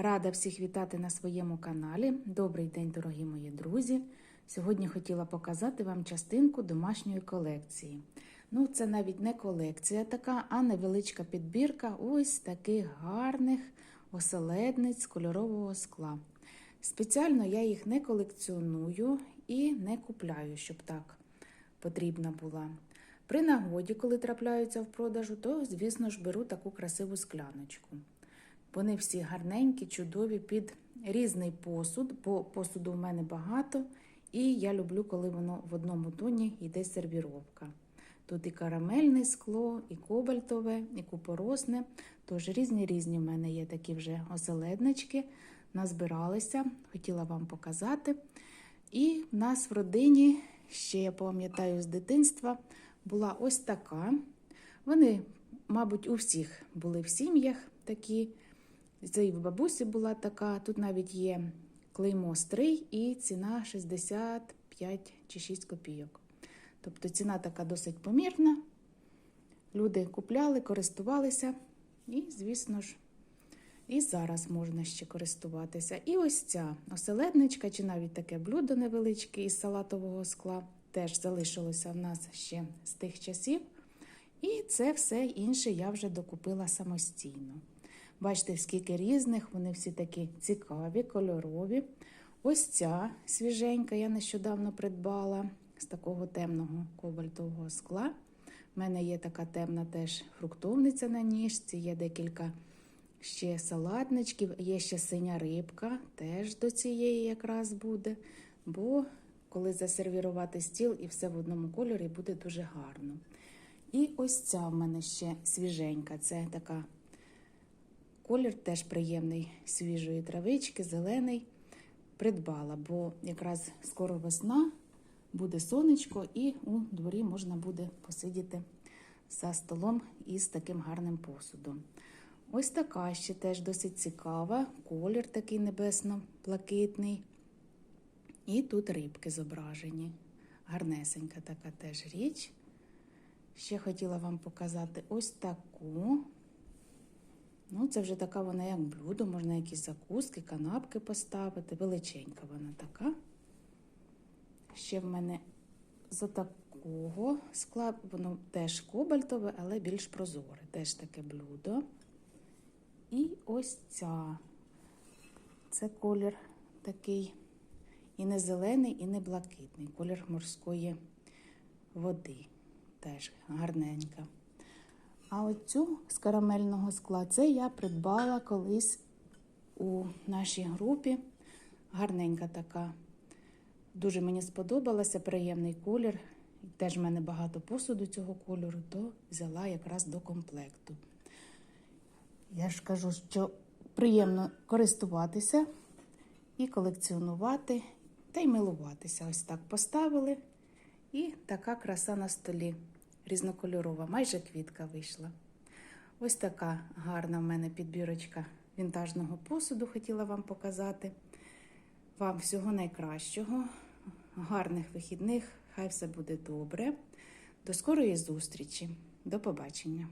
Рада всіх вітати на своєму каналі. Добрий день, дорогі мої друзі. Сьогодні хотіла показати вам частинку домашньої колекції. Ну, це навіть не колекція така, а невеличка підбірка ось таких гарних оселедниць кольорового скла. Спеціально я їх не колекціоную і не купляю, щоб так потрібна була. При нагоді, коли трапляються в продажу, то, звісно ж, беру таку красиву скляночку. Вони всі гарненькі, чудові під різний посуд, бо посуду в мене багато, і я люблю, коли воно в одному тоні йде сервіровка. Тут і карамельне скло, і кобальтове, і купоросне. Тож різні різні в мене є такі вже оселеднички. Назбиралися, хотіла вам показати. І в нас в родині, ще я пам'ятаю з дитинства, була ось така. Вони, мабуть, у всіх були в сім'ях такі. Це і в бабусі була така. Тут навіть є клеймо стрий і ціна 65 чи 6 копійок. Тобто ціна така досить помірна. Люди купляли, користувалися, і, звісно ж, і зараз можна ще користуватися. І ось ця оселедничка, чи навіть таке блюдо невеличке із салатового скла, теж залишилося в нас ще з тих часів. І це все інше я вже докупила самостійно. Бачите, скільки різних, вони всі такі цікаві, кольорові. Ось ця свіженька я нещодавно придбала з такого темного кобальтового скла. У мене є така темна теж фруктовниця на ніжці, є декілька ще салатничків, є ще синя рибка, теж до цієї якраз буде. Бо коли засервірувати стіл і все в одному кольорі, буде дуже гарно. І ось ця в мене ще свіженька. Це така колір теж приємний свіжої травички, зелений. Придбала, бо якраз скоро весна, буде сонечко, і у дворі можна буде посидіти за столом із таким гарним посудом. Ось така ще теж досить цікава, колір такий небесно-блакитний. І тут рибки зображені. Гарнесенька така теж річ. Ще хотіла вам показати ось таку. Ну, це вже така вона, як блюдо, можна якісь закуски, канапки поставити. Величенька вона така. Ще в мене з такого скла, воно теж кобальтове, але більш прозоре. Теж таке блюдо. І ось ця. Це колір такий і не зелений, і не блакитний. Колір морської води. Теж гарненька. А оцю з карамельного скла це я придбала колись у нашій групі. Гарненька така. Дуже мені сподобалася, приємний колір. Теж в мене багато посуду цього кольору, то взяла якраз до комплекту. Я ж кажу, що приємно користуватися і колекціонувати, та й милуватися. Ось так поставили. І така краса на столі різнокольорова, майже квітка вийшла. Ось така гарна в мене підбірочка вінтажного посуду хотіла вам показати. Вам всього найкращого, гарних вихідних, хай все буде добре. До скорої зустрічі. До побачення!